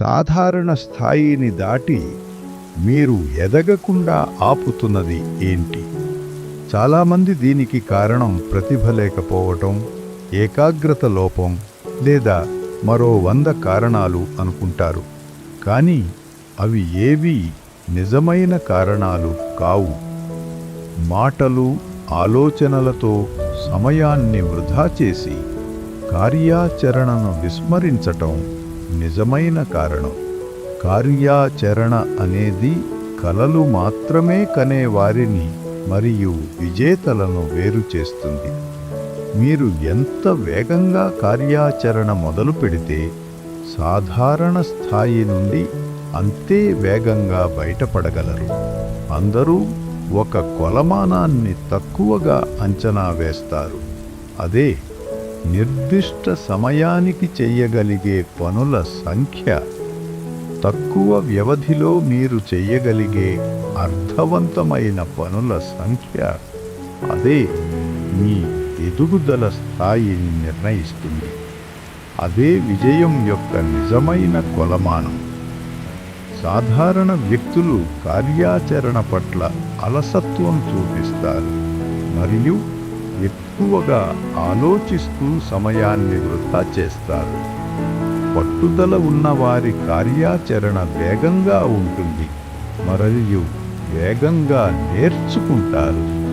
సాధారణ స్థాయిని దాటి మీరు ఎదగకుండా ఆపుతున్నది ఏంటి? చాలామంది దీనికి కారణం ప్రతిభ లేకపోవటం ఏకాగ్రత లోపం లేదా మరో వంద కారణాలు అనుకుంటారు. కానీ అవి ఏవీ నిజమైన కారణాలు కావు. మాటలు ఆలోచనలతో సమయాన్ని వృధా చేసి కార్యాచరణను విస్మరించటం నిజమైన కారణం. కార్యాచరణ అనేది కలలు మాత్రమే కనే వారిని మరియు విజేతలను వేరు చేస్తుంది. మీరు ఎంత వేగంగా కార్యాచరణ మొదలు పెడితే సాధారణ స్థాయి నుండి అంతే వేగంగా బయటపడగలరు. అందరూ ఒక కొలమానాన్ని తక్కువగా అంచనా వేస్తారు. అదే నిర్దిష్ట సమయానికి చెయ్యగలిగే పనుల సంఖ్య తక్కువ వ్యవధిలో మీరు చేయగలిగే అర్థవంతమైన పనుల సంఖ్య అదే మీ ఎదుగుదల స్థాయిని నిర్ణయిస్తుంది. అదే విజయం యొక్క నిజమైన కొలమానం. సాధారణ వ్యక్తులు కార్యాచరణ పట్ల అలసత్వం చూపిస్తారు. మరియు ఎక్కువగా ఆలోచిస్తూ సమయాన్ని వృధా చేస్తారు. పట్టుదల ఉన్న వారి కార్యాచరణ వేగంగా ఉంటుంది. మరియు వేగంగా నేర్చుకుంటారు.